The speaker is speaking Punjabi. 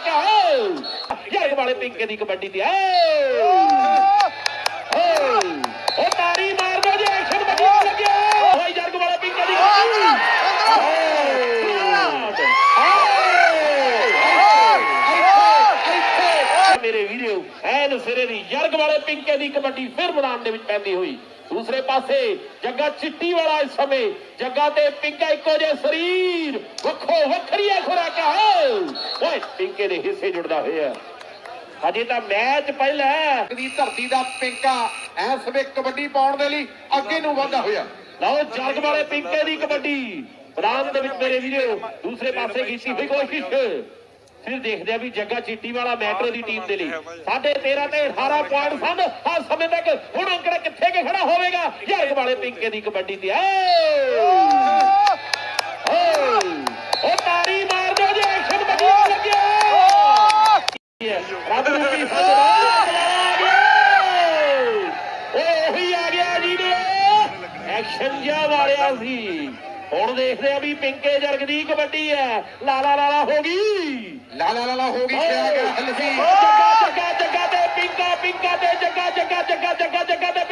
ਖੁਰਾਕਾਂ ਯਾਰ ਵਾਲੇ ਪਿੰਕੇ ਦੀ ਕਬੱਡੀ ਤੇ ਏ ਉਹ ਤਾਰੀ ਮਾਰ ਦੋ ਜੇ ਐਕਸ਼ਨ ਵਧੀਆ ਲੱਗਿਆ ਓਏ ਜਰਗ ਵਾਲੇ ਪਿੰਕੇ ਦੀ ਮੇਰੇ ਵੀਡੀਓ ਐਨ ਸਿਰੇ ਦੀ ਯਰਗ ਵਾਲੇ ਪਿੰਕੇ ਦੀ ਕਬੱਡੀ ਫਿਰ ਮੈਦਾਨ ਦੇ ਵਿੱਚ ਪੈਂਦੀ ਹੋਈ ਦੂਸਰੇ ਪਾਸੇ ਜੱਗਾ ਚਿੱਟੀ ਵਾਲਾ ਇਸ ਸਮੇਂ ਜੱਗਾ ਤੇ ਪਿੰਕਾ ਇੱਕੋ ਜਿਹੇ ਸਰੀਰ ਵੱਖੋ ਵੱਖਰੀਆਂ ਖੁਰਾਕਾਂ। ਓਏ ਪਿੰਕੇ ਦੇ ਹਿੱਸੇ ਜੁੜਦਾ ਹੋਇਆ। ਹਜੇ ਤਾਂ ਮੈਚ ਪਹਿਲਾ ਦੀ ਧਰਤੀ ਦਾ ਪਿੰਕਾ ਐਸ ਵੇ ਕਬੱਡੀ ਪਾਉਣ ਦੇ ਲਈ ਅੱਗੇ ਨੂੰ ਵਧਦਾ ਹੋਇਆ। ਲਓ ਜਰਗ ਵਾਲੇ ਪਿੰਕੇ ਦੀ ਕਬੱਡੀ। ਮੈਦਾਨ ਦੇ ਵਿੱਚ ਮੇਰੇ ਵੀਰੋ ਦੂਸਰੇ ਪਾਸੇ ਕੀਤੀ ਹੋਈ ਕੋਸ਼ਿਸ਼। ਫਿਰ ਦੇਖਦੇ ਆ ਵੀ ਜੱਗਾ ਚੀਟੀ ਵਾਲਾ ਮੈਟਰੋ ਦੀ ਟੀਮ ਦੇ ਲਈ। 13.5 ਤੇ 18 ਪੁਆਇੰਟ ਸਨ। ਹਰ ਸਮੇਂ ਤੱਕ ਹੁਣ ਅੰਕੜਾ ਕਿੱਥੇ ਕਿ ਖੜਾ ਹੋਵੇਗਾ? ਜਰਗ ਵਾਲੇ ਪਿੰਕੇ ਦੀ ਕਬੱਡੀ ਤੇ। ਏ! ਉਹ ਤਾੜੀ ਮਾਰ ਦਿਓ ਜੇ ਐਕਸ਼ਨ ਵਧੀਆ ਲੱਗਿਆ। ਰੱਬ ਉਹ ਆ ਗਿਆ ਜੀ ਨੇ ਐਕਸ਼ਨ ਜਿਹਾ ਮਾਰਿਆ ਸੀ। ਹੁਣ ਦੇਖਦੇ ਆ ਵੀ ਪਿੰਕੇ ਜਰਗ ਦੀ ਕਬੱਡੀ ਹੈ। ਲਾਲਾ ਲਾਲਾ ਹੋ ਗਈ। ਲਾ ਲਾ ਲਾ ਲਾ ਹੋ ਗਈ। ਕਿਆ ਗਿਆ ਹਲਫੀ ਜੱਗਾ ਜੱਗਾ ਜੱਗਾ ਤੇ ਪਿੰਕਾ ਪਿੰਕਾ ਤੇ ਜੱਗਾ ਜੱਗਾ ਜੱਗਾ ਜੱਗਾ ਜੱਗਾ ਤੇ